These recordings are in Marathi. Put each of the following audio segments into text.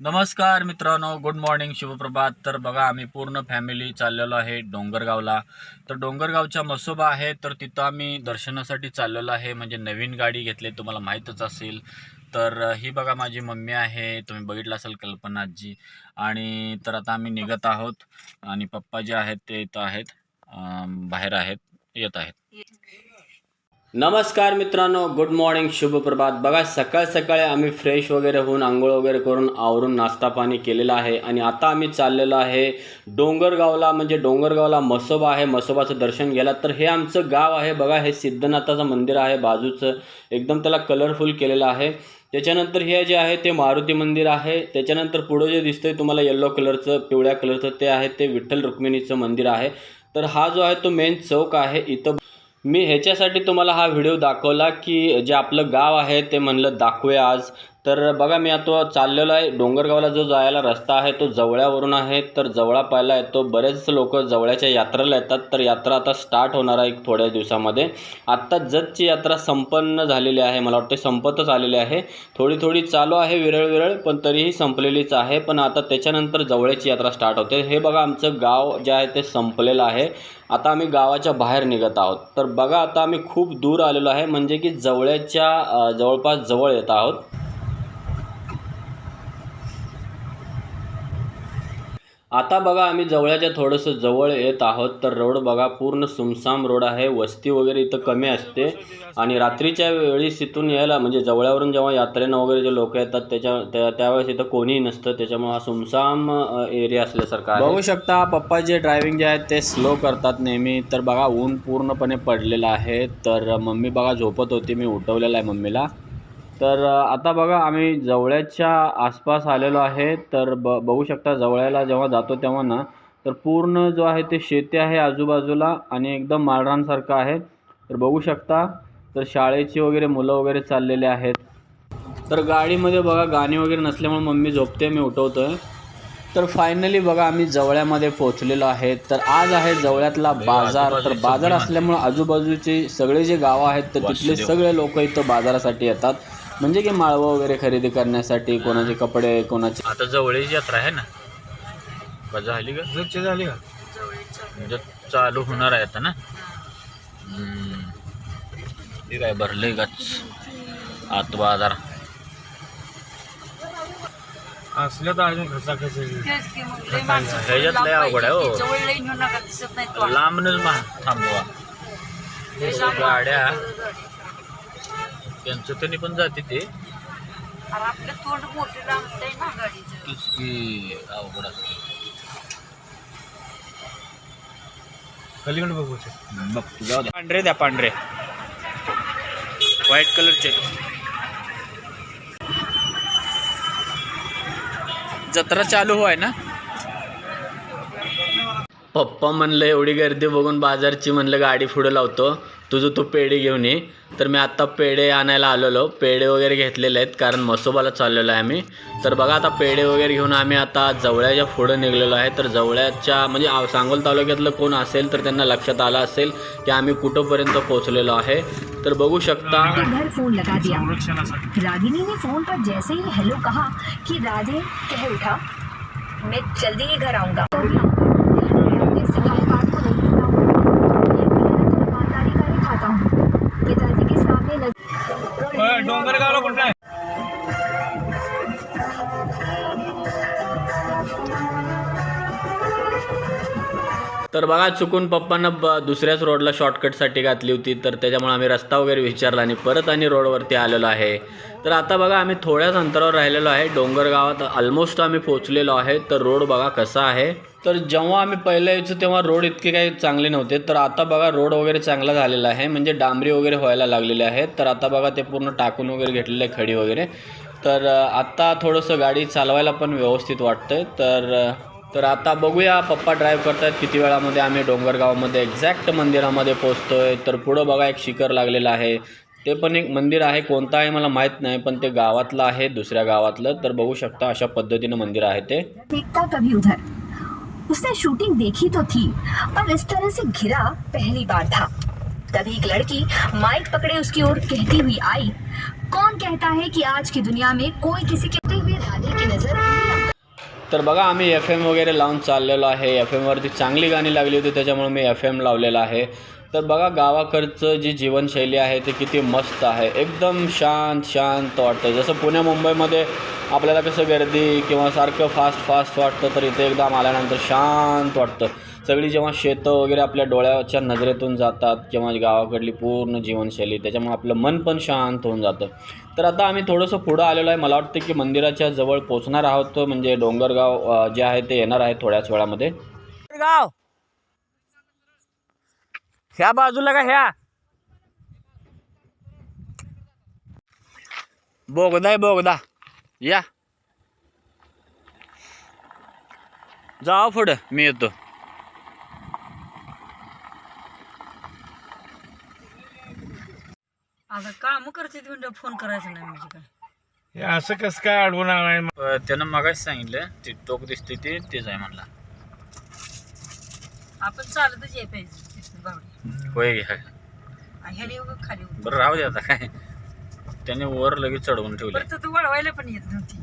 नमस्कार मित्रांनो गुड मॉर्निंग शुभप्रभात. तर बघा आम्ही पूर्ण फॅमिली चाललेलो आहे डोंगरगावला. तर डोंगरगावच्या मसोबा आहे तर तिथं आम्ही दर्शनासाठी चाललेलो आहे. म्हणजे नवीन गाडी घेतली तुम्हाला माहीतच असेल. तर ही बघा माझी मम्मी आहे तुम्ही बघितलं असेल कल्पनाजी आणि तर आता आम्ही निघत आहोत. आणि पप्पा जे आहेत ते इथं आहेत. बाहेर आहेत. येत आहेत. नमस्कार मित्रांनो गुड मॉर्निंग शुभ प्रभात. बघा सकाळ सकाळी आम्ही फ्रेश वगैरे होऊन आंघोळ वगैरे करून आवरून नाश्ता पाणी केलेला आहे. आणि आता आम्ही चाललेलो आहे डोंगरगावला म्हणजे डोंगरगावला मसोबा आहे. मसोबाचं दर्शन घ्यायला. तर हे आमचं गाव आहे. बघा हे सिद्धनाथाचं मंदिर आहे. बाजूचं एकदम त्याला कलरफुल केलेलं आहे. त्याच्यानंतर हे जे आहे ते मारुती मंदिर आहे. त्याच्यानंतर पुढं जे दिसतंय तुम्हाला येल्लो कलरचं पिवळ्या कलरचं ते आहे. ते विठ्ठल रुक्मिणीचं मंदिर आहे. तर हा जो आहे तो मेन चौक आहे. इथं मी ह्याच्यासाठी तुम्हाला हा व्हिडिओ दाखवला की जे आपलं गाव आहे ते म्हणलं दाखवूया आज. तर बघा मी आता चाललेलो आहे. डोंगरगावला जो जायला रस्ता आहे तो जवळ्यावरून आहे. तर जवळा पाहायला येतो बरेच लोक जवळ्याच्या यात्रेला येतात. तर यात्रा आता स्टार्ट होणार आहे एक थोड्या दिवसामध्ये. आत्ता जतची यात्रा संपन्न झालेली आहे मला वाटते संपतच आलेली आहे. थोडी थोडी चालू आहे विरळ विरळ पण तरीही संपलेलीच आहे. पण आता त्याच्यानंतर जवळची यात्रा स्टार्ट होते. हे बघा आमचं गाव जे आहे ते संपलेलं आहे. आता आम्ही गावाच्या बाहेर निघत आहोत. तर बघा आता आम्ही खूप दूर आलेलो आहे. म्हणजे की जवळच्या जवळपास जवळ येत आहोत. आता बघा आम्ही जवळच्या थोडंसं जवळ येत आहोत तर रोड बघा पूर्ण सुमसाम रोड आहे वस्ती वगैरे इथं कमी असते. आणि रात्रीच्या वेळी इथून यायला म्हणजे जवळवरून जेव्हा यात्रेनं वगैरे जे लोक येतात त्याच्या त्या त्यावेळेस इथं कोणीही नसतं त्याच्यामुळे हा सुमसाम एरिया असल्यासारखा बघू शकता पप्पा जे ड्रायव्हिंग जे आहेत ते स्लो करतात नेहमी. तर बघा ऊन पूर्णपणे पडलेलं आहे. तर मम्मी बघा झोपत होती मी उठवलेलं आहे मम्मीला. तर आता बघा आम्ही जवळच्या आसपास आलेलो आहे. तर ब बघू शकता जवळ्याला जेव्हा जातो तेव्हा ना तर पूर्ण जो आहे ते शेती आहे आजूबाजूला आणि एकदम माळरानसारखं आहे. तर बघू शकता तर शाळेची वगैरे मुलं वगैरे चाललेले आहेत. तर गाडीमध्ये बघा गाणी वगैरे नसल्यामुळे मम्मी झोपते मी उठवतोय. तर फायनली बघा आम्ही जवळ्यामध्ये पोहोचलेलो आहे. तर आज आहे जवळ्यातला बाजार. तर बाजार असल्यामुळे आजूबाजूचे सगळे जे गावं आहेत तर तिथले सगळे लोक इथं बाजारासाठी येतात. म्हणजे की माळवं वगैरे खरेदी करण्यासाठी कोणाचे कपडे कोणाचे आता जवळची यात्रा आहे ना? का झाली का? जगची झाली का? म्हणजे चालू होणार आहे आता ना? हम्म. ठीक आहे भरले गच. आत बाजार. असल्या तर अजून खसा खसा तेच की मग लय माणसं ह्याच्यात लय अवघड आहे, हो. जवळ लई नेऊ नका दिसत नाही तो लांबनच मा थांबवा. लय लांब गाड्या त्यांचं त्यांनी पण जाते ते. अरे आपलं तोंड मोठे लागतंय ना गाडीचं. तीच की अवघड असते. कलिंगड बघू पांढरे द्या पांढरे. व्हाईट कलरचे जत्रा चालू हो आहे ना? पप्पा म्हणलं एवढी गर्दी बघून बाजारची म्हणलं गाडी पुढं लावतो. तुझं तू पेढे घेऊन ये. तर मी आत्ता पेढे आणायला आलेलो. पेढे वगैरे घेतलेले आहेत कारण मसोबाला चाललेलो आहे आम्ही. तर बघा आता पेढे वगैरे घेऊन आम्ही आता जवळ्याच्या पुढं निघलेलो आहे. तर जवळ्याच्या म्हणजे सांगोल तालुक्यातलं कोण असेल तर त्यांना लक्षात आलं असेल की आम्ही कुठंपर्यंत पोहोचलेलो आहे. तर बघू शकता. फोन लगा दिया. संरक्षणासाठी. रागिनी ने फोन पर जैसे ही हेलो कहा कि राधे कह उठा मैं जल्दी ही घर आऊंगा। तर बघा चुकून पप्पांना ब दुसऱ्याच रोडला शॉर्टकटसाठी घातली होती. तर त्याच्यामुळे आम्ही रस्ता वगैरे विचारला आणि परत आणि रोडवरती आलेलो आहे. तर आता बघा आम्ही थोड्याच अंतरावर राहिलेलो आहे. डोंगर गावात ऑलमोस्ट आम्ही पोचलेलो आहे. तर रोड बघा कसा आहे. तर जेव्हा आम्ही पहिलं यायचो तेव्हा रोड इतके काही चांगले नव्हते. तर आता बघा रोड वगैरे चांगला झालेला आहे. म्हणजे डांबरी वगैरे व्हायला लागलेले आहेत तर आता बघा ते पूर्ण टाकून वगैरे घेतलेलं आहे खडी वगैरे. तर आत्ता थोडंसं गाडी चालवायला पण व्यवस्थित वाटतंय. तर तर आता बघूया पप्पा ड्राईव्ह करतायत किती वेळामध्ये. आम्ही डोंगरगावमध्ये एक्झॅक्ट मंदिरामध्ये पोहोचतोय. तर पुढं बघा एक शिखर लागलेलं आहे. ते पण एक मंदिर आहे. कोणतं आहे मला माहीत नाही पण ते गावातलं आहे दुसऱ्या गावातलं. तर बघू शकता अशा पद्धतीनं मंदिर आहे ते. देखता कभी उधर उसने शूटिंग देखी तो थी पर इस तरह से घिरा पहली बार था. तभी एक लड़की माइक पकड़े उसकी ओर कहती हुई आई. कौन कहता है कि आज की दुनिया में कोई किसी के हुए राधे की नजर नहीं तर बघा आम्ही एफ एम वगैरे लावून चाललेलो आहे. एफ एमवरती चांगली गाणी लागली होती त्याच्यामुळे मी एफ एम लावलेलं आहे. तर बघा गावाकडचं जी जीवनशैली आहे ते किती मस्त आहे. एकदम शांत शांत वाटतं जसं पुण्या मुंबईमध्ये आपल्याला कसं गर्दी किंवा सारखं फास्ट फास्ट वाटतं तर इथे एकदम आल्यानंतर शांत वाटतं. सगळी जेव्हा शेतं वगैरे आपल्या डोळ्याच्या नजरेतून जातात किंवा गावाकडली पूर्ण जीवनशैली त्याच्यामुळे आपलं मन पण शांत होऊन जातं. तर आता आम्ही थोडंसं पुढं आलेलो आहे. मला वाटतं की मंदिराच्या जवळ पोचणार आहोत म्हणजे डोंगरगाव जे आहे ते येणार आहे थोड्याच वेळामध्ये. गाव ह्या बाजूला का ह्या? बोगदा बोगदा. या. जाओ पुढं. मी येतो. आता काम करते म्हणजे फोन करायचा नाही म्हणजे काय? हे असं कसं काय अडवून आणाय त्यानं मगाच सांगितलं ते टोक दिसते ते तेच आहे म्हणला. आपण चालतच ये पाहिजे तिथून बावडी होय घ्या आणि ह्याने उगा खाली उतरू. बरं राहू दे आता काय. त्याने वर लगेच चढवून ठेवले परत वळवायला पण येत नव्हती.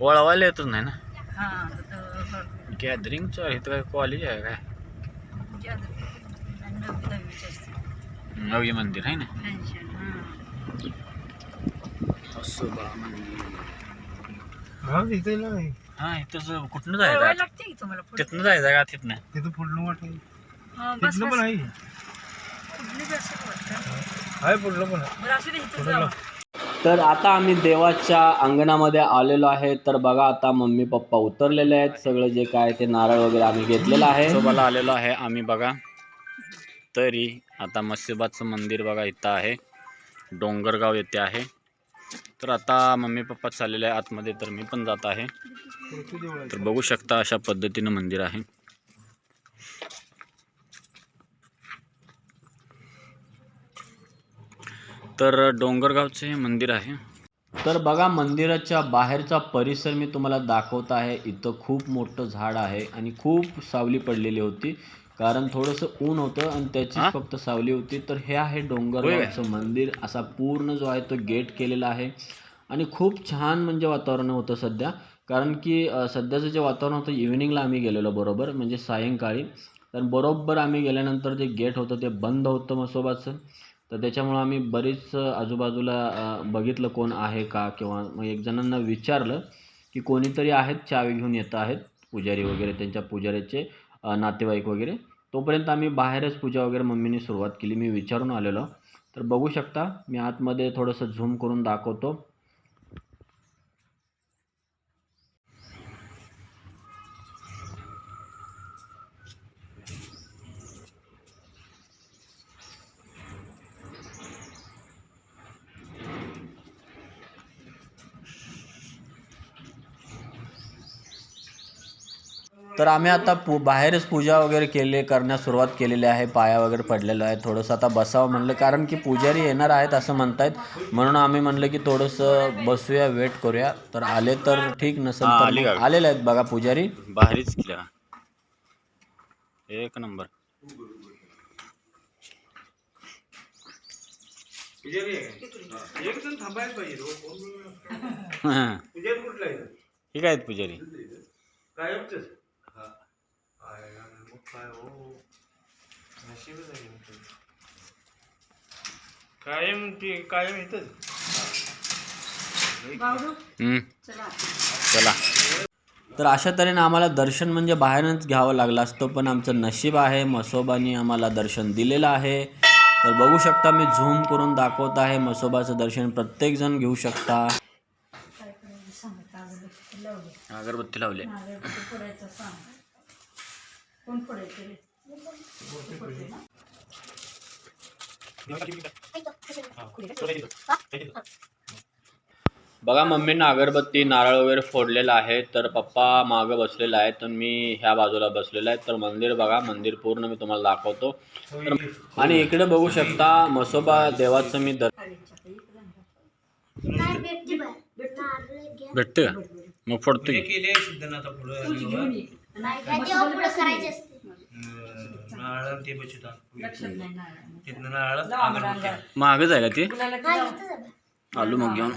वळवायला येतच नाही ना? हा तर ते गॅदरिंगचं इथं काय कॉलेज आहे काय? नववी दहावीची असते नवी मंदिर आहे ना? हा. इथे हा कुठनं जायचं? तिथनं जायचं का तिथनं? तिथं पुढलं वाट हा, तिथलं पण आहे. आहे पुढलं पण पुढलं. जावं. तर आता आम्ही देवाच्या अंगणामध्ये आलेलो आहे. तर बघा आता मम्मी पप्पा उतरलेले आहेत. सगळं जे काय ते नारळ वगैरे आम्ही घेतलेलं आहे. सोबत आलेलो आहे आम्ही बघा. तरी आता मस्जिबाचं मंदिर बघा इथं आहे. डोंगरगाव येथे आहे. तर आता मम्मी पप्पा चाललेले आहे आतमध्ये तर मी पण जात आहे. तर बघू शकता अशा पद्धतीनं मंदिर आहे. तर डोंगरगावचे हे मंदिर आहे. तर बघा मंदिराच्या बाहेरचा परिसर मी तुम्हाला दाखवत आहे. इथं खूप मोठं झाड आहे आणि खूप सावली पडलेली होती. कारण थोडंसं ऊन होतं आणि त्याची फक्त सावली होती. तर हे आहे डोंगरगावचं मंदिर. असा पूर्ण जो आहे तो गेट केलेला आहे. आणि खूप छान म्हणजे वातावरण होतं सध्या. कारण की सध्याचं जे वातावरण होतं इव्हिनिंगला आम्ही गेलेलो बरोबर म्हणजे सायंकाळी. तर बरोबर आम्ही गेल्यानंतर जे गेट होतं ते बंद होतं मसोबाचं. तर त्याच्यामुळं आम्ही बरीच आजूबाजूला बघितलं कोण आहे का किंवा मग एक जणांना विचारलं की कोणीतरी आहेत चावी घेऊन येत आहेत. पुजारी वगैरे त्यांच्या पुजाऱ्याचे. नातेवाईक वगैरे. तोपर्यंत आम्ही बाहेरच पूजा वगैरे मम्मीने सुरुवात केली. मी विचारून आलेलो. तर बघू शकता मी आतमध्ये थोडंसं झूम करून दाखवतो. तर आम्ही आता पू बाहेरच पूजा वगैरे केली करण्यास सुरुवात केलेली आहे. पाया वगैरे पडलेलं आहे. थोडंसं आता बसावं म्हणलं. कारण की पुजारी येणार आहेत असं म्हणतायत. म्हणून आम्ही म्हणलं की थोडंसं बसूया वेट करूया. तर आले तर ठीक नसेल तर आलेले आहेत बघा पुजारी. बाहेरच केल्या एक नंबर. एक जण थांबायला पाहिजे हो. ठीक पुजारी कुठला आहे? आहेत पुजारी? आहे काय हो? नशीबच आहे तुमचं. कायम ते कायम इथंच. हम्म. चला. तर अशा तऱ्हेने आम्हाला दर्शन म्हणजे बाहेरच घ्यावं लागलं असतं पण आमचं नशीब आहे मसोबानी आम्हाला दर्शन दिलेलं आहे. तर बघू शकता मी झूम करून दाखवत आहे मसोबाचं दर्शन प्रत्येक जण घेऊ शकता. अगरबत्ती लावले. बघा मम्मीनं अगरबत्ती नारळ वगैरे फोडलेला आहे तर पप्पा मागं बसलेला आहे तर मी ह्या बाजूला बसलेला आहे. तर मंदिर बघा मंदिर पूर्ण मी तुम्हाला दाखवतो. तर आणि इकडे बघू शकता मसोबा देवाचं मी दर भेटते का? मग फोडतो नारळ ते बचिता तिथनं नारळ आहे का ते? आलू मग घेऊन.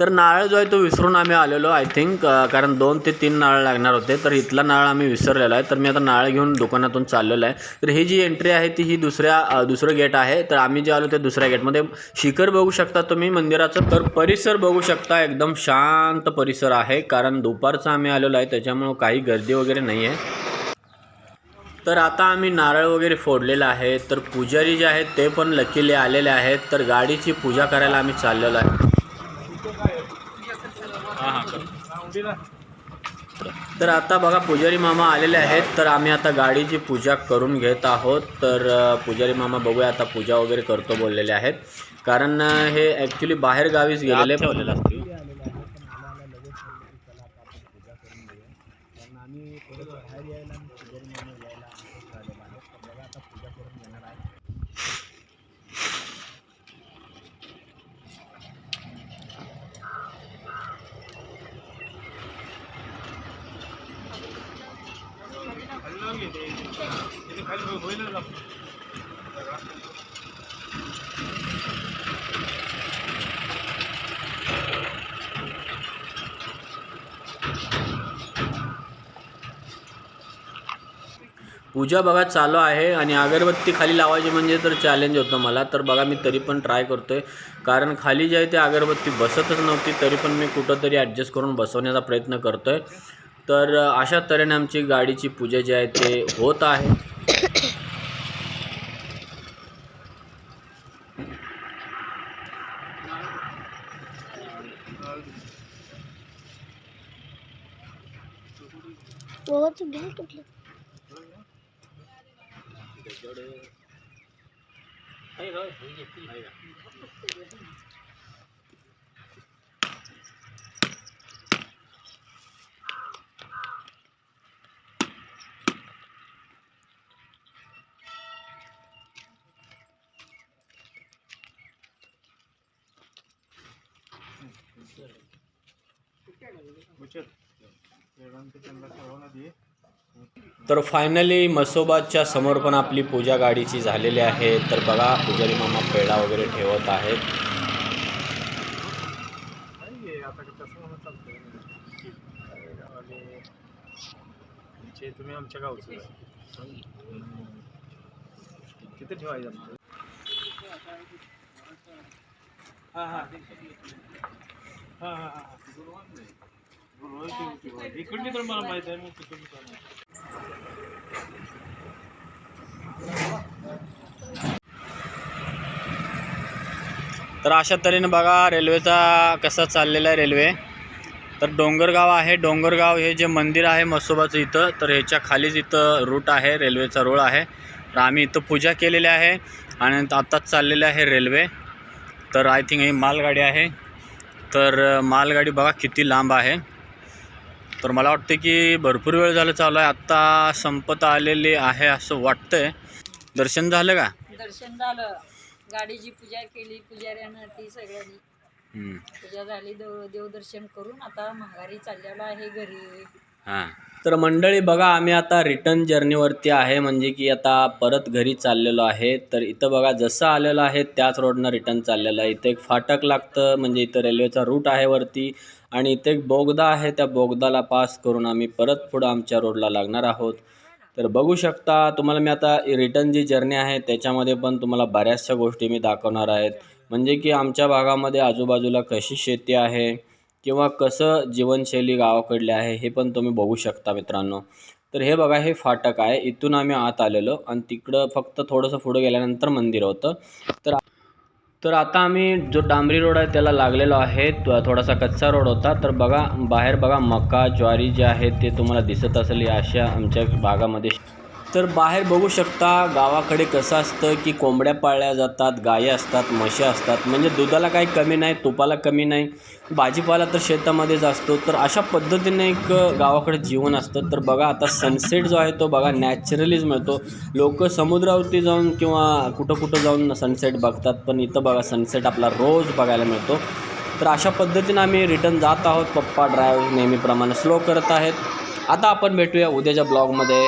तर नारळ जो आहे तो विसरून आम्ही आलेलो आय थिंक कारण दोन ते तीन नारळ लागणार होते. तर इथला नारळ आम्ही विसरलेला आहे. तर मी आता नारळ घेऊन दुकानातून चाललेलो आहे. तर ही जी एंट्री आहे ती ही दुसऱ्या दुसरं गेट आहे. तर आम्ही जे आलो ते दुसऱ्या गेटमध्ये शिखर बघू शकता तुम्ही मंदिराचं. तर परिसर बघू शकता. एकदम शांत परिसर आहे. कारण दुपारचा आम्ही आलेलो आहे. त्याच्यामुळं काही गर्दी वगैरे नाही आहे तर आता आम्ही नारळ वगैरे फोडलेला आहे. तर पुजारी जे आहेत ते पण लकीले आलेले आहेत. तर गाडीची पूजा करायला आम्ही चाललेलो आहे. तर आता बघा पुजारी मामा आलेले आहेत. तर आम्ही आता गाडीची पूजा करून घेत आहोत. तर पुजारी मामा बघूया आता पूजा वगैरे करतो बोललेले आहेत. कारण हे ॲक्च्युली बाहेर गावीच गेलेले पूजा बघा चालू आहे आणि अगरबत्ती खाली लावायची म्हणजे तर चॅलेंज होतं मला. तर बघा मी तरी पण ट्राय करतो आहे कारण खाली जे आहे ते अगरबत्ती बसतच नव्हती तरी पण मी कुठंतरी ॲडजस्ट करून बसवण्याचा प्रयत्न करतो आहे तर अशा तऱ्हेने आमची गाडीची पूजा जी आहे ते होत आहे. thôi thử cái đi Butcher, levante con la corona 10. तर फायनली मसोबाच्या समोर पण आपली पूजा गाडीची झालेली आहे. तर बघा पुजारी मामा पेढा वगैरे ठेवत आहेत. तुम्ही आमच्या गावचं तिथे ठेवायचं हा हा हा हा हा इकडली तर मला माहीत आहे मी तिकडली तर अशा तऱ्हेने बघा रेल्वेचा कसा चाललेला आहे रेल्वे. तर डोंगरगाव आहे. डोंगरगाव हे जे मंदिर आहे मसोबाचं इथं तर ह्याच्या खालीच इथं रूट आहे रेल्वेचा रोड आहे. तर आम्ही इथं पूजा केलेली आहे आणि आत्ताच चाललेली आहे रेल्वे. तर आय थिंक ही मालगाडी आहे. तर मालगाडी बघा किती लांब आहे. तर मला वाटतं की भरपूर वेळ झालं चालू आहे आत्ता संपत आलेली आहे असं वाटतंय. दर्शन झालं का? दर्शन झालं. गाडीची पूजा केली पुजाऱ्यानं ती सगळ्यांनी. हम्म. पूजा झाली देव देवदर्शन करून आता माघारी चाललेलो आहे घरी. हां. तर मंडळी बघा आम्ही आता रिटर्न जर्नीवरती आहे. म्हणजे की आता परत घरी चाललेलो आहे. तर इथं बघा जसं आलेलं आहे त्याच रोडनं रिटर्न चाललेलं आहे. इथं एक फाटक लागतं. म्हणजे इथं रेल्वेचा रूट आहे वरती. आणि इथे एक बोगदा आहे त्या बोगदाला पास करून आम्ही परत पुढं आमच्या रोडला लागणार आहोत. तर बघू शकता तुम्हाला मी आता रिटर्न जी जर्नी आहे त्याच्यामध्ये पण तुम्हाला बऱ्याचशा गोष्टी मी दाखवणार आहेत. म्हणजे की आमच्या भागामध्ये आजूबाजूला कशी शेती आहे किंवा कसं जीवनशैली गावाकडली आहे हे पण तुम्ही बघू शकता मित्रांनो. तर हे बघा हे फाटक आहे. इथून आम्ही आत आलेलो आणि तिकडं फक्त थोडंसं पुढं गेल्यानंतर मंदिर होतं. तर तर आता आम्ही जो डांबरी रोड आहे त्याला लागलेलो आहे. थोडासा कच्चा रोड होता. तर बघा बाहेर बघा मका ज्वारी जे आहे ते तुम्हाला दिसत असेल या अशा आमच्या भागामध्ये. तर बाहेर बघू शकता गावाकडे कसं असतं की कोंबड्या पाळल्या जातात गायी असतात म्हशी असतात. म्हणजे दुधाला काही कमी नाही तुपाला कमी नाही. भाजीपाला तर शेतामध्येच असतो. तर अशा पद्धतीने एक गावाकडे जीवन असतं. तर बघा आता सनसेट जो आहे तो बघा नॅचरलीच मिळतो लोक समुद्रावरती जाऊन किंवा कुठं कुठं जाऊन सनसेट बघतात. पण इथं बघा सनसेट आपला रोज बघायला मिळतो. तर अशा पद्धतीनं आम्ही रिटर्न जात आहोत. पप्पा ड्रायव्हर नेहमीप्रमाणे स्लो करत आहेत. आता आपण भेटूया उद्याच्या ब्लॉगमध्ये